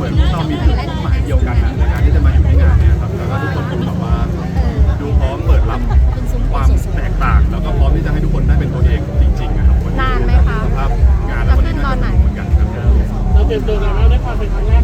เหมือนเรามีจุดหมายเดียวกันนะในการที่จะมาอยู่ในงานเนี่ยครับแล้วก็ทุกคนก็แบบว่าดูพร้อมเปิดรับความแตกต่าง แล้วก็พร้อมที่จะให้ทุกคนได้เป็นตัวเองจริงๆนะครับนานไหมคะสภาพงานแล้ววันนี้นเหมือนกันครับเราเตรียมตัวกันแล้วได้ความเป็นครั้งแรก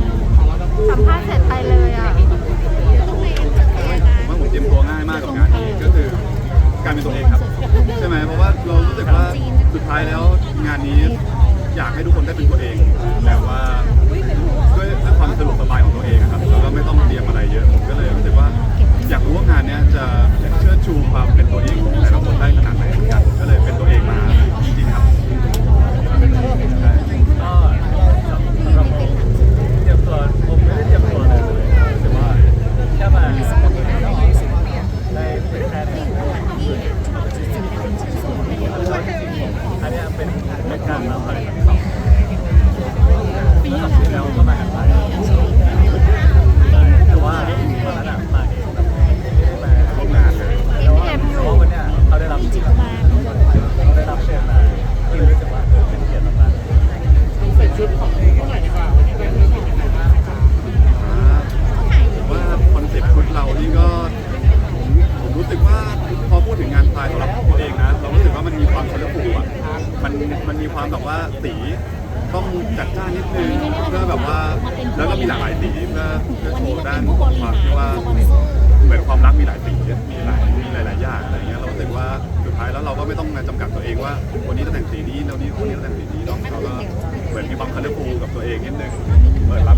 ว่าสีต้องจัดจ้านนิดนึงเพื่อแบบว่าแล้วก็มีหลากหลายสีเพื่อเพื่โชว์ด้านความที่ว่าเหมือนความรักมีหลายสีมีหลายมีหลายหลายอย่างอะไรเงี้ยเราสึกว่าสุดท้ายแล้วเราก็ไม่ต้องมาจำกัดตัวเองว่าวันนี้ต้องแต่งสีนี้แล้วนี้วันนี้ต้องแต่งสีนี้เนาะเราก็เหมือนมีความคาเดอร์ฟูกับตัวเองนิดนึงเปิดรับ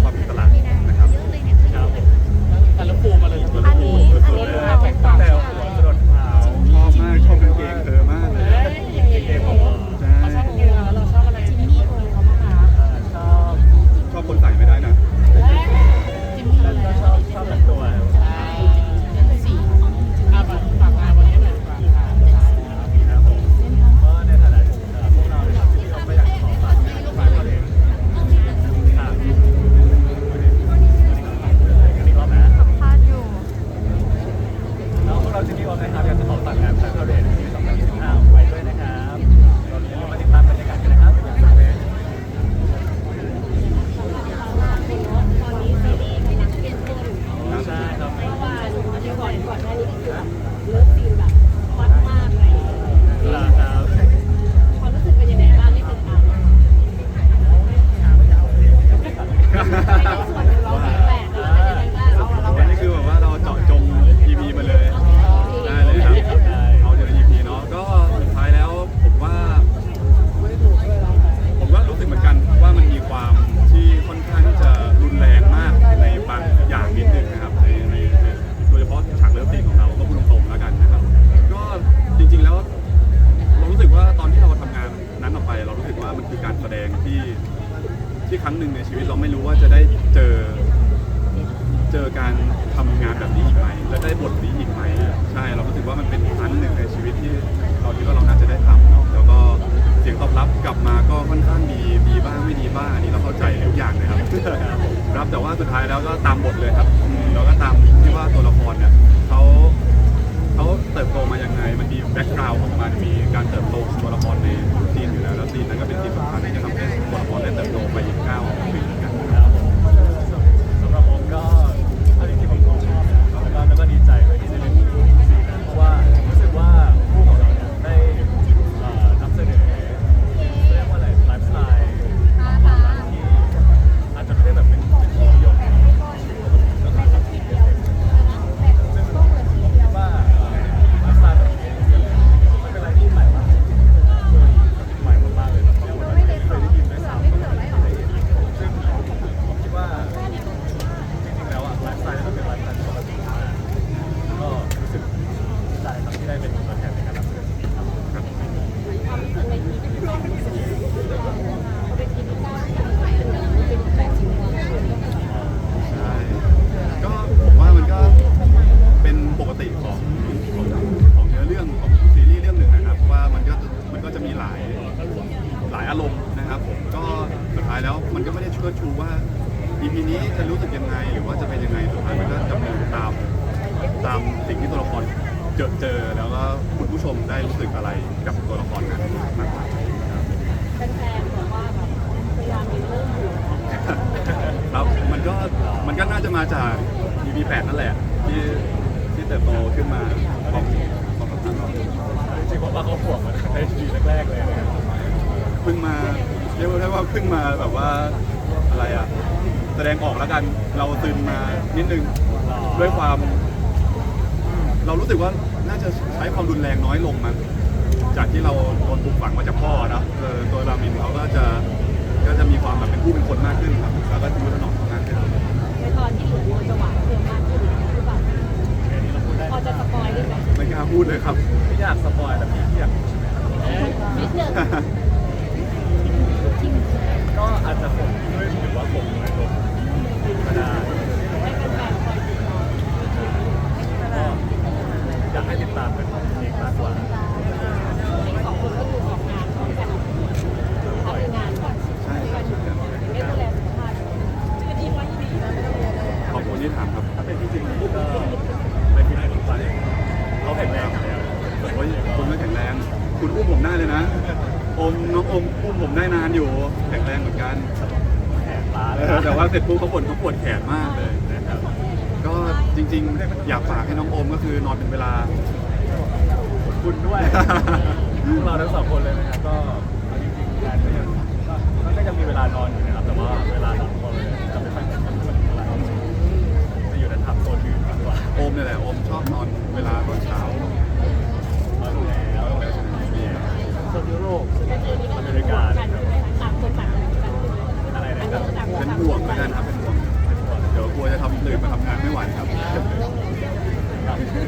อีกไหมใช่เรารู้สึกว่ามันเป็นครั้งหนึ่งในชีวิตที่เราคิดว่าเราน่าจะได้ทำเนาะแล้วก็เสียงตอบรับกลับมาก็ค่อนข้างดีดีบ้างไม่ดีบ้างอันนี้เราเข้าใจทุกอย่างนะครับรับแต่ว่าสุดท้ายแล้วก็ตามบทเลยครับเราก็ตามที่ว่าตัวละครเนี่ยเขา มได้รู้สึกอะไรกับตัวละครนั้นมากกว่าแฟนบอกว่าแบบพยายามมีเรื่องอยู่ครับมันก็มันก็น่าจะมาจาก EP 8นั่นแหละ ที่ที่เติบโตขึ้นมาของของสัมพันธ์จริงๆผมว่าเขาห่วงมันในชีวิตแรกๆเลยนะเพิ่งมาเรียกได้ว่าเพิ่งมาแบบว่าอะไรอะแสดงออกแล้วกันเราตื่นมานิดนึงด้วยความ เรารู้สึกว่าาจะใช้ความรุนแรงน้อยลงมันจากที่เราโดนปลูกฝังมาจากพ่อนะเออตัวรามินเขาก็จะก็จะมีความแบบเป็นผู้เป็นคนมากขึ้นครับแล้วก็ทะนุถนอมมากขึ้นในตอนที่หนูจะหวานเพิ่มมากขึ้นหรือเปล่าอันนี้เราพูดได้พอจะสปอยได้ไหมไม่กล้าพูดเลยครับไม่อยากสปอยแต่พี่อยาก นิดนึง ก็อาจจะผมด้วยหรือว่าผมน้อยลงก็ได้ ให้แฟนๆคอยติดตาม ก็อยากให้ติดตามกันเองมากกว่า อีกสองคนก็คือออกงานพร้อมกันทำงานก่อน ใช่ครับ ไม่ดูแลสุขภาพชื่อดีไว้ดีนะไม่ต้องเรียนเลย ขอบคุณที่ถามครับ ถ้าเป็นที่จริงก็ไปฟิตเนสทุกวันเขาแข็งแรงอยู่แล้ว โอ้ยคุณก็แข็งแรง คุณอุ้ม ผมได้เลยนะอมน้องอมอุ้มผมได้นานอยู่แข็งแรงเหมือนกันแขนล้าเลเอยอแต่ว่าเสร็จปุ๊บเขาปวดเขาปวดแขนมากเลยนะครับ ก็จริงๆ อยากฝากให้น้องโอมก็คือนอนเป็นเวลาขอบคุณด้วยพวกเราทั้งสองคนเลยนะครับก็เอาจริงๆงานก็ยังก็ก็ยังมีเวลานอนอยู่นะครับแต่ว่าเวลาหลับพอเลยจะไม่ค่อยเหมือนกันเท่าไหร่จะอยู่ในทำโซนอื่นมากกว่า โอมเนี่ยแหละโอมชอบนอนเวลาตอนเช้ามาดูแล้วโซน ยุโรปอเมริกานหมต่างคนต่างกันใช่ไหมอะไรนะครับเป็นห่วงเหมือนกันครับเป็นห่วงเดี๋ยวกลัวจะทำตื่นมาทำงานไม่ไหวครับ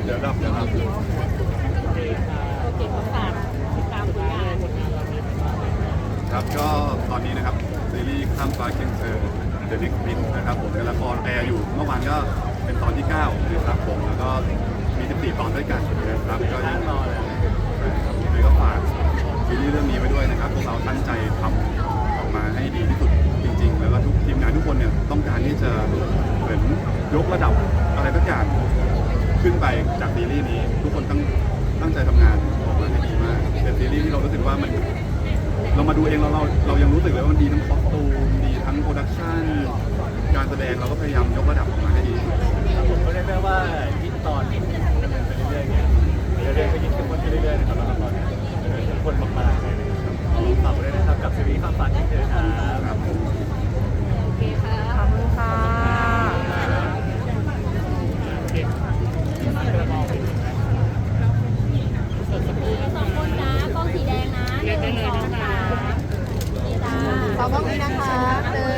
เดี๋ยวดับเดี๋ยวดับโอเคขอฝากติดตามผลงานครับก็ตอนนี้นะครับซีรีส์ข้ามฟ้าเคียงเธอ The Next Prin นะครับผมกำลังออนแอร์อยู่เมื่อวานก็เป็นตอนที่9นะครับผมแล้วก็มี14ตอนด้วยกันนะครับก็ยังรอเลยยังไงก็ฝาก ซีรีส์เรื่องนี้ไว้ด้วยนะครับพวกเราตั้งใจทำออกมาให้ดีที่สุดจริง ๆ แล้วก็ทุกทีมงานทุกคนเนี่ยต้องการที่จะเหมือนยกระดับอะไรสักอย่างขึ้นไปจากซีรีส์นี้ ทุกคนตั้งตั้งใจทำงานออกมาให้ดีมากเป็นซีรีส์ที่เรารู้สึกว่ามัน เรามาดูเองเราเราเรายังรู้สึกเลยว่ามันดีทั้งคอสตูมดีทั้งโปรดักชันการแสดงเราก็พยายามยกระดับออกมาให้ดีผมก็เรียกได้ว่ายิ่งตอนดำเนินไปเรื่อยๆเนี่ยเรื่อยๆก็ยิ่งเข้มข้นขึ้นเรื่อยๆนะครับแล้วก็ตอนนี้ เข้มข้นมากๆเลยนะครับฝากไว้ด้วยนะครับกับซีรีส์ความฝันที่เธอครับครับโอเคค่ะขอบคุณค่ะสองคนนะกล้องสีแดงนะหนึ่งสองสามนี่จ้าขอบคุณนะคะ